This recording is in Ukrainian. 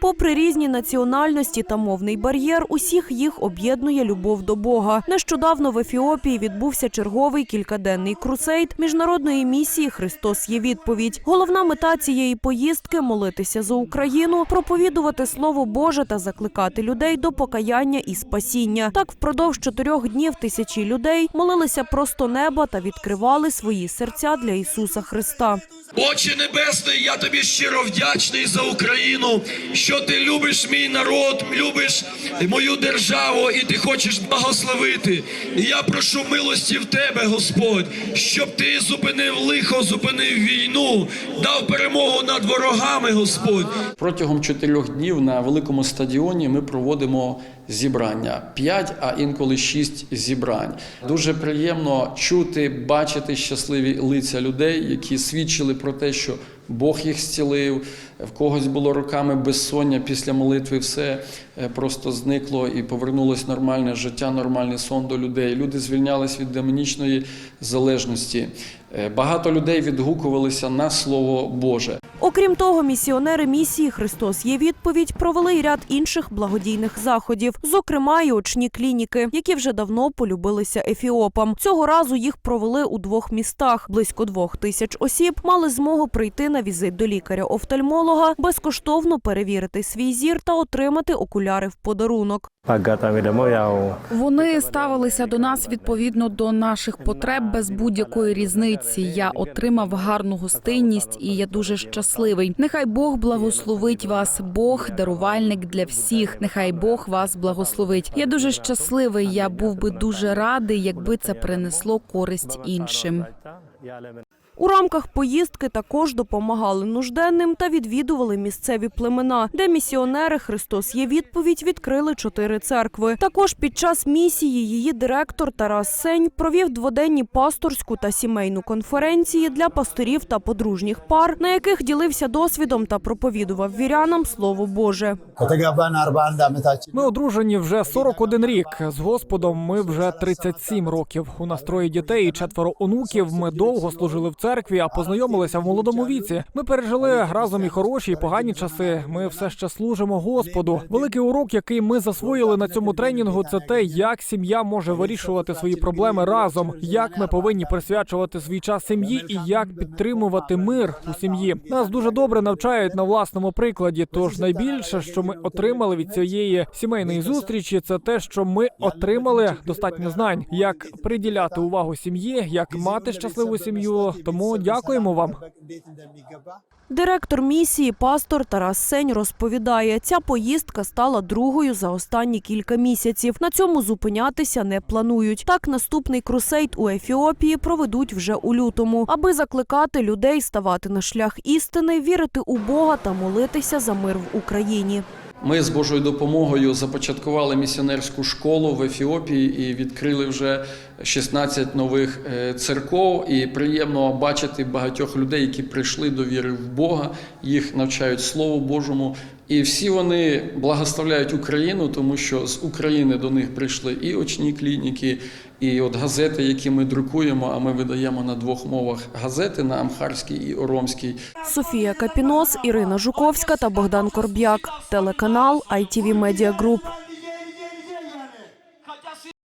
Попри різні національності та мовний бар'єр, усіх їх об'єднує любов до Бога. Нещодавно в Ефіопії відбувся черговий кількаденний крусейд міжнародної місії Христос є відповідь. Головна мета цієї поїздки молитися за Україну, проповідувати слово Боже та закликати людей до покаяння і спасіння. Так, впродовж чотирьох днів тисячі людей молилися просто неба та відкривали свої серця для Ісуса Христа. Отче Небесний, я тобі щиро вдячний за Україну, що ти любиш мій народ, любиш мою державу і ти хочеш благословити. Я прошу милості в тебе, Господь, щоб ти зупинив лихо, зупинив війну, дав перемогу над ворогами, Господь. Протягом чотирьох днів на великому стадіоні ми проводимо зібрання п'ять, а інколи шість зібрань. Дуже приємно чути, бачити щасливі лиця людей, які свідчили про те, що Бог їх зцілив. В когось було роками безсоння після молитви, все е, просто зникло і повернулось нормальне життя, нормальний сон до людей. Люди звільнялись від демонічної залежності. Е, Багато людей відгукувалися на Слово Боже. Окрім того, місіонери місії Христос є відповідь провели й ряд інших благодійних заходів, зокрема й очні клініки, які вже давно полюбилися ефіопам. Цього разу їх провели у двох містах. Близько двох тисяч осіб мали змогу прийти на візит до лікаря-офтальмолога, безкоштовно перевірити свій зір та отримати окуляри в подарунок. Агатами дамо вони ставилися до нас відповідно до наших потреб без будь-якої різниці. Я отримав гарну гостинність і я дуже щасливий. Нехай Бог благословить вас, Бог дарувальник для всіх. Нехай Бог вас благословить. Я дуже щасливий. Я був би дуже радий, якби це принесло користь іншим. У рамках поїздки також допомагали нужденним та відвідували місцеві племена, де місіонери Христос є відповідь відкрили чотири церкви. Також під час місії її директор Тарас Сень провів дводенні пасторську та сімейну конференції для пасторів та подружніх пар, на яких ділився досвідом та проповідував вірянам слово Боже. Ми одружені вже 41 рік. З господом ми вже 37 років. У нас троє дітей і четверо онуків. Ми довго служили в церкві а познайомилися в молодому віці. Ми пережили разом і хороші, і погані часи. Ми все ще служимо Господу. Великий урок, який ми засвоїли на цьому тренінгу, це те, як сім'я може вирішувати свої проблеми разом, як ми повинні присвячувати свій час сім'ї і як підтримувати мир у сім'ї. Нас дуже добре навчають на власному прикладі. Тож найбільше, що ми отримали від цієї сімейної зустрічі, це те, що ми отримали достатньо знань, як приділяти увагу сім'ї, як мати щасливу сім'ю. Тому тому дякуємо вам. Директор місії, пастор Тарас Сень розповідає, ця поїздка стала другою за останні кілька місяців. На цьому зупинятися не планують. Так наступний крусейд у Ефіопії проведуть вже у лютому, аби закликати людей ставати на шлях істини, вірити у Бога та молитися за мир в Україні. Ми з Божою допомогою започаткували місіонерську школу в Ефіопії і відкрили вже 16 нових е, церков. І приємно бачити багатьох людей, які прийшли до віри в Бога, їх навчають Слову Божому. І всі вони благословляють Україну, тому що з України до них прийшли і очні клініки, і от газети, які ми друкуємо. А ми видаємо на двох мовах газети на амхарській і оромській. Софія Капінос, Ірина Жуковська та Богдан Корб'як. Телеканал ITV Media Group.